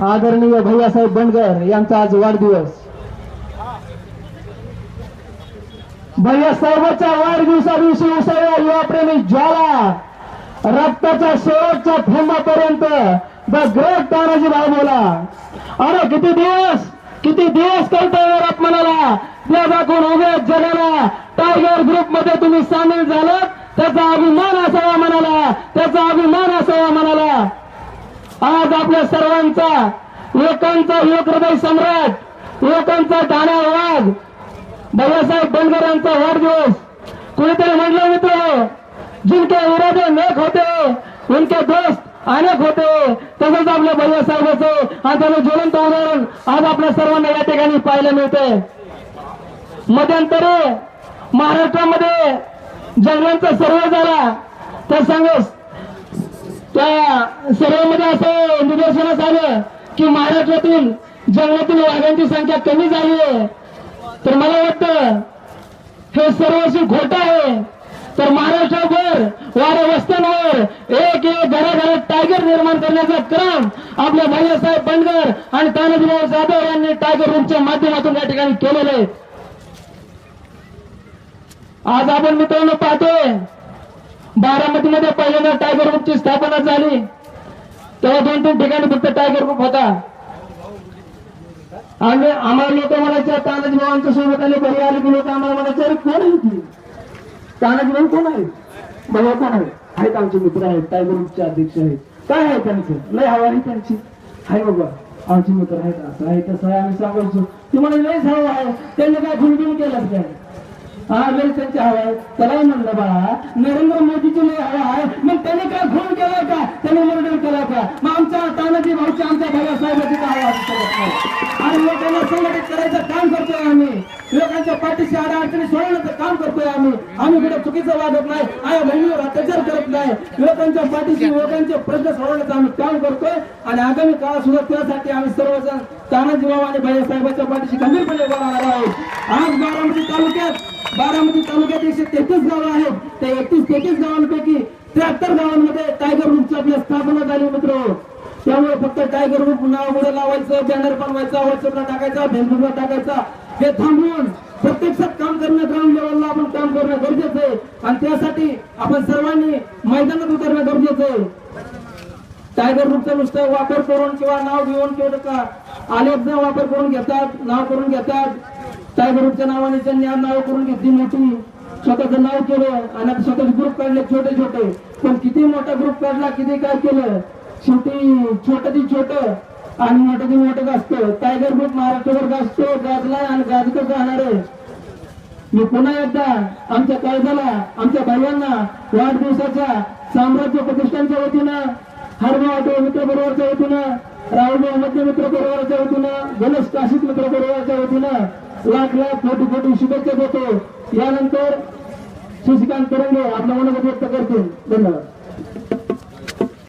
आदरणीय भैयासाहेब बंडगर यांचा आज वाढदिवस. भैयासाहेबांच्या वाढदिवसा दिवशी उसळल्या युवाप्रेमी ज्वाला रक्ताच्या शेवटच्या थेंबापर्यंत द ग्रेट तानाजी भाऊ बोला. अरे किती दिवस किती दिवस करतोय अपमानाला त्या दाखवून उभ्या जगाला टायगर ग्रुपमध्ये तुम्ही सामील झालात. त्याचा अभिमान असावा मनाला त्याचा अभिमान असावा मनाला आज आपल्या सर्वांचा लोकांचा लोक हृदय सम्राट लोकांचा दाना वाघ बाबासाहेब बनगर यांचा वाढदिवस. कुणीतरी म्हटलं मित्र जिनके इरादे नेक होते उनके दोस्त अनेक होते. तसंच आपल्या भैयासाहेबाचं आणि त्याचं ज्वलंत उदाहरण आज आपल्या सर्वांना या ठिकाणी पाहायला मिळते मध्यंतरी महाराष्ट्रामध्ये जंगलांचा सर्व झाला. तर सांगस त्या सर्वांमध्ये असं निदर्शनास आलं की महाराष्ट्रातील जंगलातील वाघांची संख्या कमी झाली आहे. तर मला वाटतं हे सर्वस्वी खोटं आहे. तर महाराष्ट्राभर वाड्या वस्त्यांवर एक एक घराघरात टायगर निर्माण करण्याचा क्रम आपल्या भैयासाहेब बनगर आणि तानाजीभाऊ जाधव यांनी टायगर रूमच्या माध्यमातून या ठिकाणी केलेले आज आपण मित्रांनो पाहतोय बारामतीमध्ये पहिल्यांदा टायगर ग्रुपची स्थापना झाली. तेव्हा दोन तीन ठिकाणी फक्त टायगर ग्रुप होता. आम्ही आम्हाला लोक म्हणायचे तानाजी भावांच्या सोबत आले घरी आले की लोक आम्हाला म्हणायचे अरे कोण आहे ती? तानाजी भाऊ कोण आहे? बाबा कोण आहे? आहेत आमचे मित्र आहेत टायगर ग्रुपचे अध्यक्ष आहेत. काय आहे त्यांचं? लय हवारी त्यांची. हाय बाबा आमचे मित्र आहेत असं आहे तसं आहे आम्ही सांगायचो. ते म्हणे लयच हवा आहे त्यांनी काय गुणगुण केलं काय? हा लय त्यांची हवा आहे. त्याला म्हणलं बाळा. नरेंद्र मोदीची लय हवा आहे. मग त्याने काय खून केलाय का? त्याने मर्डर केलाय का? मग आमच्या तानाजी भाऊच्या आमच्या भैयासाहेबाची काय हवा असू आणि लोकांना संघटित करायचं काम करतोय आम्ही. लोकांच्या पाठीशी आडा अडचणी सोडवण्याचं काम करतोय आम्ही. आम्ही कुठे चुकीचं वागत नाही. आया बहिणीवर अत्याचार करत नाही. लोकांच्या पाठीशी लोकांचे प्रश्न सोडवण्याचं आम्ही काम करतोय. आणि आगामी काळात सुद्धा त्यासाठी आम्ही सर्वजण तानाजी बाबा आणि भैयासाहेबांच्या पाठीशी गंभीरपणे उभा राहणार आहोत. आज बारामती तालुक्यात बारामती तालुक्यात एकशे तेहतीस गावं आहेत त्या एकतीस तेहतीस गावांपैकी त्र्याहत्तर गावांमध्ये टायगर ग्रुपची आपल्या स्थापना झाली मित्र. त्यामुळे फक्त टायगर ग्रुप नाव लावायचं बॅनर बनवायचा व्हॉट्सअपला टाकायचा फेसबुकला टाकायचा. हे थांबवून प्रत्यक्षात काम करणं ग्राउंड लेवलला आपण काम करणं गरजेचं आहे. आणि त्यासाठी आपण सर्वांनी मैदानात उतरणं गरजेचं आहे. टायगर ग्रुपचा नुसतं वापर करून किंवा नाव घेऊन किंवा आलेपचा वापर करून घेतात नाव करून घेतात. टायगर ग्रुपच्या नावाने त्यांनी नाव करून घेतली मोठी. स्वतःचं नाव केलं आणि आता स्वतःचे ग्रुप काढले छोटे छोटे. पण किती मोठा ग्रुप काढला किती काय केलं? शेवटी छोट ती छोट आणि मोठं ती मोठं असतं टायगर ग्रुप महाराष्ट्रभर गाजतो गाजलाय आणि गाजतच राहणार आहे. मी पुन्हा एकदा आमच्या काळजाला आमच्या भाईंना वाढदिवसाच्या साम्राज्य प्रतिष्ठानच्या वतीनं हरभाव आठव मित्र बरोबरच्या वतीनं राहुल मध्य मित्र परिवाराच्या वतीनं गणेश काशिक मित्र परिवाराच्या वतीनं लाख लाख कोटी कोटी शुभेच्छा देतो. यानंतर शशिकांत तरंगे आपल्या मनोगत व्यक्त करतील. धन्यवाद.